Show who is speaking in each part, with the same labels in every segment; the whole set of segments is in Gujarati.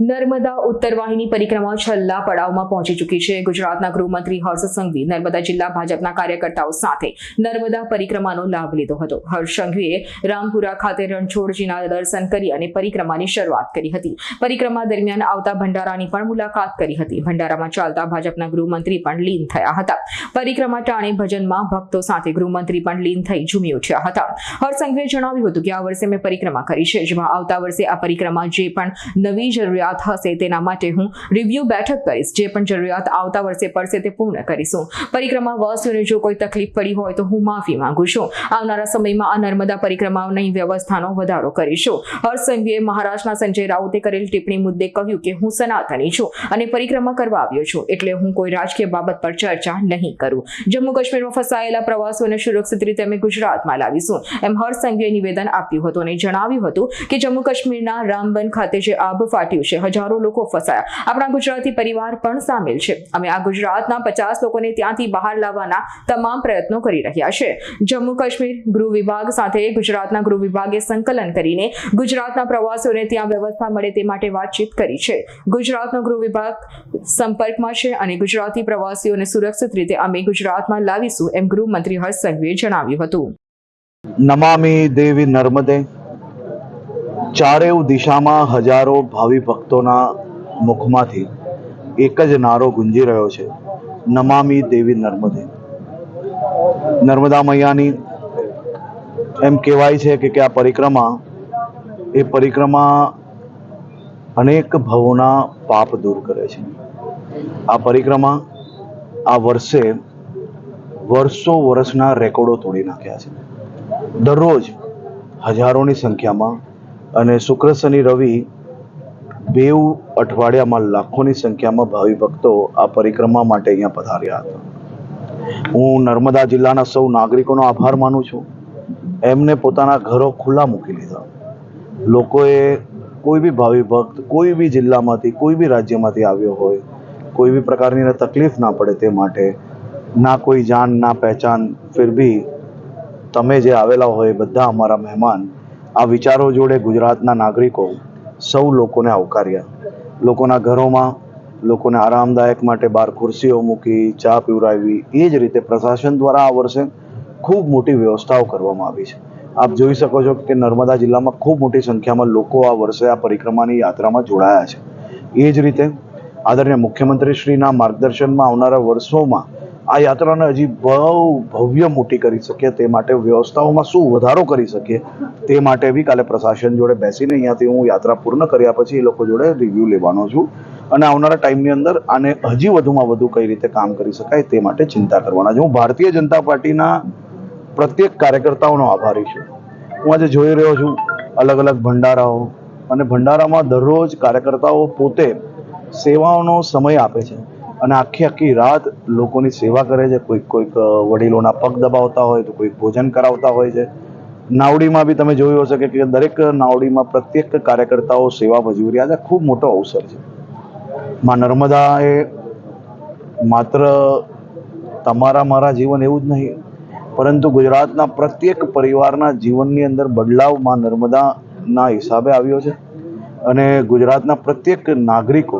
Speaker 1: નર્મદા ઉત્તર વાહિની પરિક્રમા છેલ્લા પડાવમાં પહોંચી ચૂકી છે. ગુજરાતના ગૃહમંત્રી હર્ષ સંઘવી નર્મદા જિલ્લા ભાજપના કાર્યકર્તાઓ સાથે નર્મદા પરિક્રમાનો લાભ લીધો હતો. હર્ષ સંઘવીએ રામપુરા ખાતે રણછોડજીના દર્શન કરી અને પરિક્રમાની શરૂઆત કરી હતી. પરિક્રમા દરમિયાન આવતા ભંડારાની પણ મુલાકાત કરી હતી. ભંડારામાં ચાલતા ભાજપના ગૃહમંત્રી પણ લીન થયા હતા. પરિક્રમા ટાણે ભજનમાં ભક્તો સાથે ગૃહમંત્રી પણ લીન થઈ ઝૂમી ઉઠ્યા હતા. હર્ષ સંઘવીએ જણાવ્યું હતું કે આ વર્ષે મેં પરિક્રમા કરી છે. જેમાં આવતા વર્ષે આ પરિક્રમા જે પણ નવી જરૂરિયાત હશે તેના માટે હું રિવ્યુ બેઠક કરીશ. જે પણ જરૂરિયાત આવતા વર્ષે પડશે તે પૂર્ણ કરીશું. પરિક્રમા જો કોઈ તકલીફ પડી હોય તો હું માફી માંગુ છું. આવનારા સમયમાં આ નર્મદા પરિક્રમાની વ્યવસ્થાનો વધારો કરીશું. હર્ષ સંઘવીએ મહારાષ્ટ્રના સંજય રાઉતે કરેલ ટિપ્પણી મુદ્દે કહ્યું કે હું સનાતની છું અને પરિક્રમા કરવા આવ્યો છું. એટલે હું કોઈ રાજકીય બાબત પર ચર્ચા નહીં કરું. જમ્મુ કાશ્મીરમાં ફસાયેલા પ્રવાસીઓને સુરક્ષિત રીતે અમે ગુજરાતમાં લાવીશું. એમ હર્ષ સંઘવીએ નિવેદન આપ્યું હતું અને જણાવ્યું હતું કે જમ્મુ કાશ્મીરના રામબન ખાતે જે આબ ફાટ્યું છે હજારો લોકો ફસાયા. આપણા ગુજરાતી પરિવાર પણ સામેલ છે. અમે આ ગુજરાતના પચાસ લોકોને ત્યાંથી બહાર લાવવાના તમામ પ્રયત્નો કરી રહ્યા છે. જમ્મુ કાશ્મીર ગૃહ વિભાગ સાથે ગુજરાતના ગૃહ વિભાગે સંકલન કરીને ગુજરાતના પ્રવાસીઓને ત્યાં વ્યવસ્થા મળે તે માટે વાતચીત કરી છે. ગુજરાતનો ગૃહ વિભાગ સંપર્કમાં છે અને ગુજરાતી પ્રવાસીઓને સુરક્ષિત રીતે અમે ગુજરાતમાં લાવીશું એમ ગૃહમંત્રી હર્ષ સંઘવીએ જણાવ્યું હતું.
Speaker 2: નમામી દેવી નર્મદે ચારેવ દિશામાં હજારો ભાવિ ભક્તોના મુખમાંથી એક જ નારો ગુંજી રહ્યો છે, નમામી દેવી નર્મદે. નર્મદા મૈયાની એમ કહેવાય છે કે આ પરિક્રમા, એ પરિક્રમા અનેક ભવોના પાપ દૂર કરે છે. આ પરિક્રમા આ વર્ષે વર્ષો વર્ષના રેકોર્ડો તોડી નાખ્યા છે. દરરોજ હજારોની સંખ્યામાં અને શુક્ર શનિ રવિ બેઉ અઠવાડિયામાં લાખોની સંખ્યામાં ભાવિ ભક્તો આ પરિક્રમા માટે અહીંયા પધાર્યા હતા. હું નર્મદા જિલ્લાના સૌ નાગરિકોનો આભાર માનું છું. એમને પોતાના ઘરો ખુલ્લા મૂકી લીધા. લોકોએ કોઈ બી ભાવિ ભક્ત, કોઈ બી જિલ્લામાંથી, કોઈ બી રાજ્યમાંથી આવ્યો હોય, કોઈ બી પ્રકારની તકલીફ ના પડે તે માટે ના કોઈ જાન, ના પહેચાન, ફિર બી તમે જે આવેલા હોય બધા અમારા મહેમાન આ વિચારો જોડે ગુજરાતના નાગરિકો સૌ લોકોને આવકાર્યા. લોકોના ઘરોમાં લોકોને આરામદાયક માટે બહાર ખુરશીઓ મૂકી, ચા પીવરાવી એ જ રીતે પ્રશાસન દ્વારા આ વર્ષે ખૂબ મોટી વ્યવસ્થાઓ કરવામાં આવી છે. આપ જોઈ શકો છો કે નર્મદા જિલ્લામાં ખૂબ મોટી સંખ્યામાં લોકો આ વર્ષે આ પરિક્રમાની યાત્રામાં જોડાયા છે. એ જ રીતે આદરણીય મુખ્યમંત્રીશ્રીના માર્ગદર્શનમાં આવનારા વર્ષોમાં આ યાત્રાને હજી બહુ ભવ્ય મોટી કરી શકીએ, તે માટે વ્યવસ્થાઓમાં શું વધારો કરી શકીએ, તે માટે બી કાલે પ્રશાસન જોડે બેસીને અહીંયાથી હું યાત્રા પૂર્ણ કર્યા પછી એ લોકો જોડે રિવ્યૂ લેવાનો છું. અને આવનારા ટાઈમની અંદર આને હજી વધુમાં વધુ કઈ રીતે કામ કરી શકાય તે માટે ચિંતા કરવાના છે. હું ભારતીય જનતા પાર્ટીના પ્રત્યેક કાર્યકર્તાઓનો આભારી છું. હું આજે જોઈ રહ્યો છું અલગ અલગ ભંડારાઓ અને ભંડારામાં દરરોજ કાર્યકર્તાઓ પોતે સેવાઓનો સમય આપે છે. અને આખી આખી રાત લોકોની સેવા કરે છે. કોઈક કોઈક વડીલોના પગ દબાવતા હોય તો કોઈક ભોજન કરાવતા હોય છે. નાવડીમાં બી તમે જોયું હશે કે દરેક નાવડીમાં પ્રત્યેક કાર્યકર્તાઓ સેવા ભજવી રહ્યા છે ખૂબ મોટો અવસર છે. માં નર્મદા એ માત્ર તમારા, મારા જીવન એવું જ નહીં, પરંતુ ગુજરાતના પ્રત્યેક પરિવારના જીવનની અંદર બદલાવમાં નર્મદાના હિસાબે આવ્યો છે. અને ગુજરાતના પ્રત્યેક નાગરિકો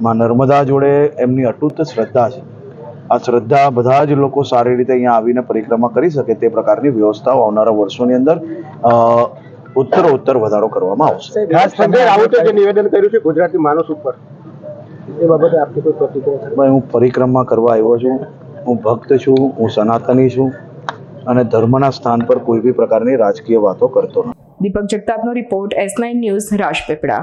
Speaker 2: માં નર્મદા જોડે એમની અતૂટ શ્રદ્ધા છે. આ શ્રદ્ધા બધા જ લોકો સારી રીતે અહીંયા આવીને પરિક્રમા કરી શકે તે પ્રકારની વ્યવસ્થાઓ આવનારા વર્ષોની અંદર ઉત્તરોત્તર વધારો કરવામાં આવશે.
Speaker 3: ખાસ નિવેદન કર્યું છે ગુજરાતી માણસ ઉપર એ બાબતે આપની કોઈ પ્રતિક્રિયા
Speaker 2: ભાઈ હું પરિક્રમા કરવા આવ્યો છું હું ભક્ત છું હું સનાતની છું અને ધર્મના સ્થાન પર કોઈ બી પ્રકારની રાજકીય વાતો કરતો નથી.
Speaker 1: Deepak જગતાપનો report S nine news Rajpipla